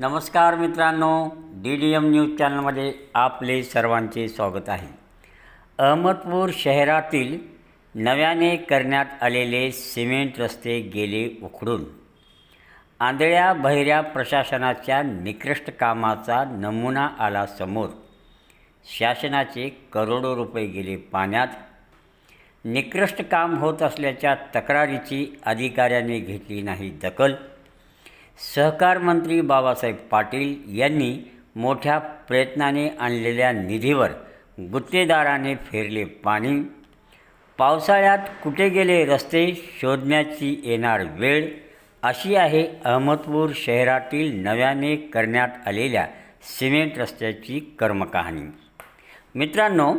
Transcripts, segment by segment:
नमस्कार मित्रांनो D D M news चॅनलमध्ये आपले सर्वांचे स्वागत आहे. अहमदपूर शहरातील नव्याने करण्यात आलेले सिमेंट रस्ते गेले उखडून. आंधळ्या बहिऱ्या प्रशासनाच्या निकृष्ट कामाचा नमुना आला समोर. शासनाचे करोडो रुपये गेले पाण्यात. निकृष्ट काम होत असल्याच्या तक्रारीची अधिकाऱ्याने घेतली नाही दखल. सहकार मंत्री बाबासाहेब पाटील यांनी मोठ्या प्रयत्नाने आणलेल्या निधीवर गुत्तेदाराने फेरले पाणी. पावसाळ्यात कुठे गेले रस्ते शोधण्याची येणार वेळ? अशी आहे अहमदपूर शहरातील नव्याने करण्यात आलेल्या सिमेंट रस्त्याची कर्मकहाणी. मित्रांनो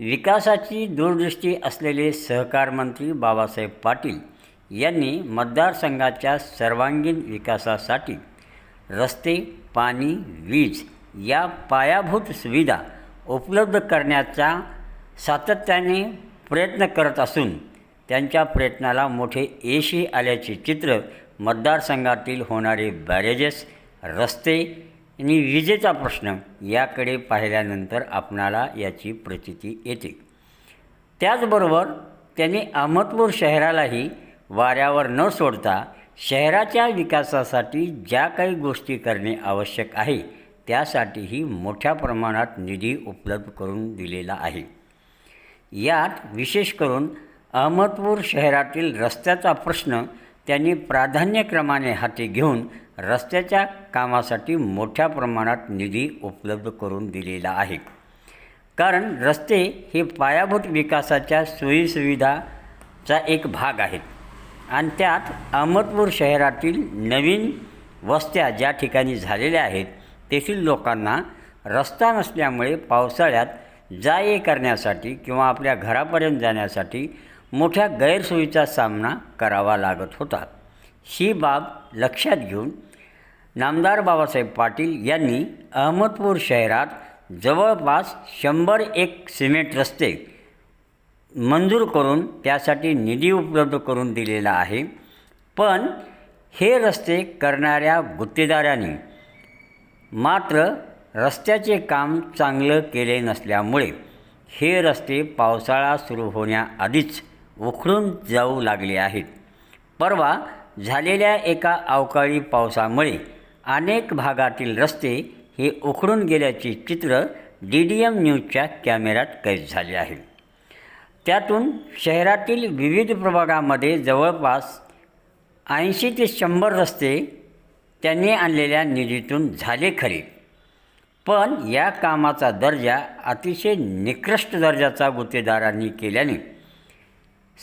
विकासाची दूरदृष्टी असलेले सहकार मंत्री बाबासाहेब पाटील यांनी मतदारसंघाच्या सर्वांगीण विकासासाठी रस्ते पाणी वीज या पायाभूत सुविधा उपलब्ध करण्याचा सातत्याने प्रयत्न करत असून त्यांच्या प्रयत्नाला मोठे यशही आल्याचे चित्र मतदारसंघातील होणारे बॅरेजेस रस्ते आणि विजेचा प्रश्न याकडे पाहिल्यानंतर आपणाला याची प्रचिती येते. त्याचबरोबर त्यांनी अहमदपूर शहरालाही वाऱ्यावर न सोडता शहराच्या विकासासाठी ज्या काही गोष्टी करणे आवश्यक आहे त्यासाठीही मोठ्या प्रमाणात निधी उपलब्ध करून दिलेला आहे. यात विशेष करून अहमदपूर शहरातील रस्त्याचा प्रश्न त्यांनी प्राधान्यक्रमाने हाती घेऊन रस्त्याच्या कामासाठी मोठ्या प्रमाणात निधी उपलब्ध करून दिलेला आहे. कारण रस्ते हे पायाभूत विकासाच्या सोयीसुविधाचा एक भाग आहेत. आणि त्यात अहमदपूर शहरातील नवीन वस्त्या ज्या ठिकाणी झालेल्या आहेत तेथील लोकांना रस्ता नसल्यामुळे पावसाळ्यात जा ये करण्यासाठी किंवा आपल्या घरापर्यंत जाण्यासाठी मोठ्या गैरसोयीचा सामना करावा लागत होता. ही बाब लक्षात घेऊन नामदार बाबासाहेब पाटील यांनी अहमदपूर शहरात जवळपास शंभर एक सिमेंट रस्ते मंजूर करून त्यासाठी निधी उपलब्ध करून दिलेला आहे. पण हे रस्ते करणाऱ्या गुत्तेदारांनी मात्र रस्त्याचे काम चांगलं केले नसल्यामुळे हे रस्ते पावसाळा सुरू होण्याआधीच उखडून जाऊ लागले आहेत. परवा झालेल्या एका अवकाळी पावसामुळे अनेक भागातील रस्ते हे उखडून गेल्याचे चित्र डी डी एम न्यूजच्या कॅमेऱ्यात कैद झाले आहे. त्यातून शहरातील विविध प्रभागामध्ये जवळपास ऐंशी ते शंभर रस्ते त्यांनी आणलेल्या निधीतून झाले खरे. पण या कामाचा दर्जा अतिशय निकृष्ट दर्जाचा गुत्तेदारांनी केल्याने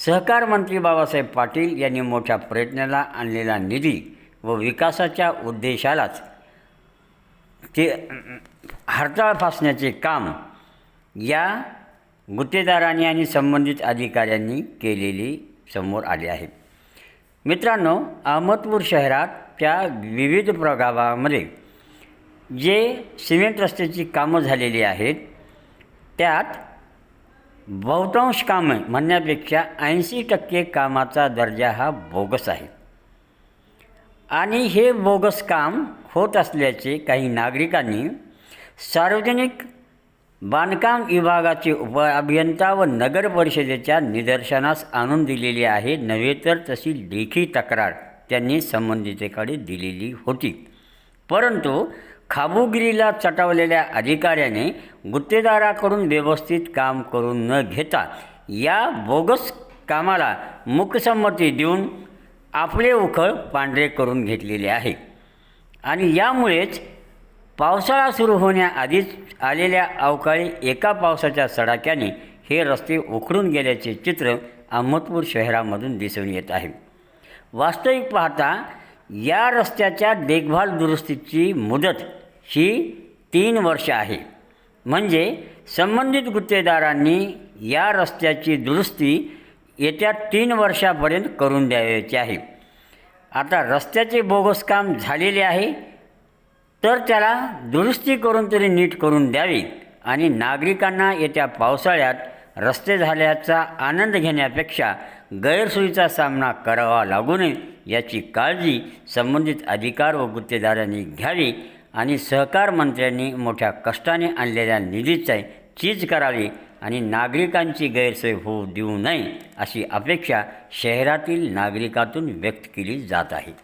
सहकार मंत्री बाबासाहेब पाटील यांनी मोठ्या प्रयत्नाला आणलेला निधी व विकासाच्या उद्देशालाच ते हरताळ फासण्याचे काम या गुत्तेदारांनी आणि संबंधित अधिकाऱ्यांनी केलेली समोर आले आहे. मित्रांनो अहमदपूर शहरात त्या विविध प्रभागामध्ये जे सिमेंट रस्त्याची कामं झालेली आहेत त्यात बहुतांश कामं म्हणण्यापेक्षा ऐंशी टक्के कामाचा दर्जा हा बोगस आहे. आणि हे बोगस काम होत असल्याचे काही नागरिकांनी सार्वजनिक बांधकाम विभागाचे उप अभियंता व नगर परिषदेच्या निदर्शनास आणून दिलेली आहे. नव्हे तर तशी लेखी तक्रार त्यांनी संबंधितेकडे दिलेली होती. परंतु खाबुगिरीला चटावलेल्या अधिकाऱ्याने गुत्तेदाराकडून व्यवस्थित काम करून न घेता या बोगस कामाला मुकसंमती देऊन आपले उखळ पांढरे करून घेतलेले आहे. आणि यामुळेच पावसाळा सुरू होण्याआधीच आलेल्या अवकाळी एका पावसाच्या सडाक्याने हे रस्ते उखडून गेल्याचे चित्र अहमदपूर शहरामधून दिसून येत आहे. वास्तविक पाहता या रस्त्याच्या देखभाल दुरुस्तीची मुदत ही तीन वर्ष आहे. म्हणजे संबंधित गुत्तेदारांनी या रस्त्याची दुरुस्ती येत्या तीन वर्षापर्यंत करून द्यायची आहे. आता रस्त्याचे बोगस काम झालेले आहे. तर त्याला दुरुस्ती करून तरी नीट करून द्यावी आणि नागरिकांना येत्या पावसाळ्यात रस्ते झाल्याचा आनंद घेण्यापेक्षा गैरसोयीचा सामना करावा लागू नये याची काळजी संबंधित अधिकार व गुत्तेदारांनी घ्यावी आणि सहकार मंत्र्यांनी मोठ्या कष्टाने आणलेल्या निधीचा चीज करावी आणि नागरिकांची गैरसोय होऊ देऊ नये अशी अपेक्षा शहरातील नागरिकातून व्यक्त केली जात आहे.